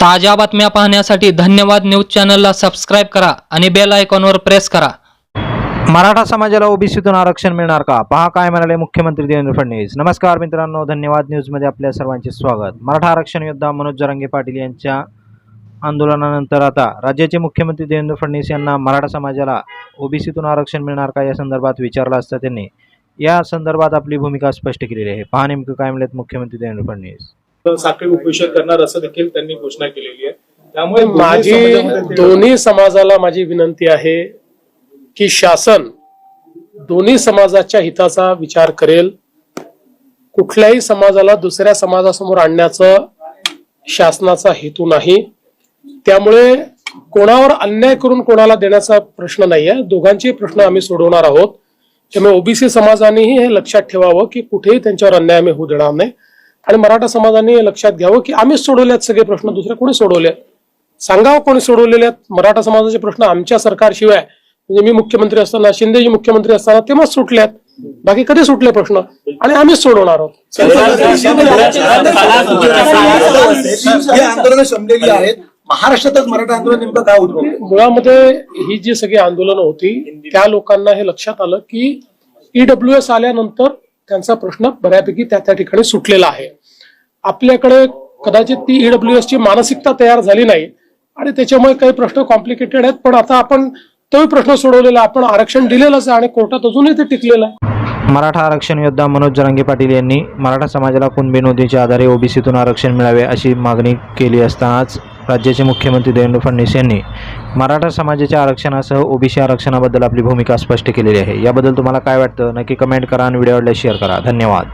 ताज्या बातम्या पाहण्यासाठी धन्यवाद न्यूज चॅनलला सबस्क्राईब करा आणि बेल आयकॉनवर प्रेस करा. मराठा समाजाला ओबीसीतून आरक्षण मिळणार का? पहा काय म्हणाले मुख्यमंत्री देवेंद्र फडणवीस. नमस्कार मित्रांनो धन्यवाद न्यूजमध्ये आपल्या सर्वांचे स्वागत. मराठा आरक्षण योद्धा मनोज जरांगे पाटील यांच्या आंदोलनानंतर आता राज्याचे मुख्यमंत्री देवेंद्र फडणवीस यांना मराठा समाजाला ओबीसीतून आरक्षण मिळणार का या संदर्भात विचारलं असता त्यांनी. या संदर्भात आपली भूमिका स्पष्ट केलेली आहे. पहा नेमकं काय म्हणलेत मुख्यमंत्री देवेंद्र फडणवीस. साखळी उपोषण करणार असं देखील त्यांनी घोषणा केलेली आहे. त्यामुळे माझी दोन्ही समाजाला माझी विनंती आहे की शासन दोन्ही समाजाच्या हिताचा विचार करेल. कुठल्याही समाजाला दुसऱ्या समाजासमोर आणण्याचं शासनाचा हेतू नाही. त्यामुळे कोणावर अन्याय करून कोणाला देण्याचा प्रश्न नाहीये. दोघांचे प्रश्न आम्ही सोडवणार आहोत. त्यामुळे ओबीसी समाजानेही हे लक्षात ठेवावं की कुठेही त्यांच्यावर अन्याय आम्ही होऊ देणार नाही. आणि मराठा समाजाने लक्षात घ्यावं की आम्हीच सोडवल्यात सगळे प्रश्न दुसरे कोणी सोडवले सांगावं कोणी सोडवलेले आहेत? मराठा समाजाचे प्रश्न आमच्या सरकारशिवाय म्हणजे मी मुख्यमंत्री असताना शिंदेजी मुख्यमंत्री असताना तेव्हाच सुटल्यात बाकी कधी सुटले प्रश्न? आणि आम्हीच सोडवणार आहोत. महाराष्ट्रातच मराठा आंदोलन नेमकं काय होतं मुळामध्ये ही जी सगळी आंदोलनं होती त्या लोकांना हे लक्षात आलं की ईडब्ल्यू एस आल्यानंतर त्यांचा प्रश्न बऱ्यापैकी त्या त्या ठिकाणी सुटलेला आहे. आपल्याकडे कदाचित ती ईडब्ल्यू एस ची मानसिकता तयार झाली नाही आणि त्याच्यामुळे काही प्रश्न कॉम्प्लिकेटेड आहेत पण आता आपण तोही प्रश्न सोडवलेला आपण आरक्षण दिलेलंच आहे आणि कोर्टात अजूनही ते टिकलेलं आहे. मराठा आरक्षण योद्धा मनोज जरांगे पाटील यांनी मराठा समाजाला कुणबी नोंदीच्या आधारे ओबीसीतून आरक्षण मिळावे अशी मागणी केली असतानाच राज्याचे मुख्यमंत्री देवेंद्र फडणवीस यांनी मराठा समाजाच्या आरक्षणासह ओबीसी आरक्षणाबद्दल आपली भूमिका स्पष्ट केलेली आहे. याबद्दल तुम्हाला काय वाटतं? नक्की कमेंट करा आणि व्हिडिओ शेअर करा. धन्यवाद.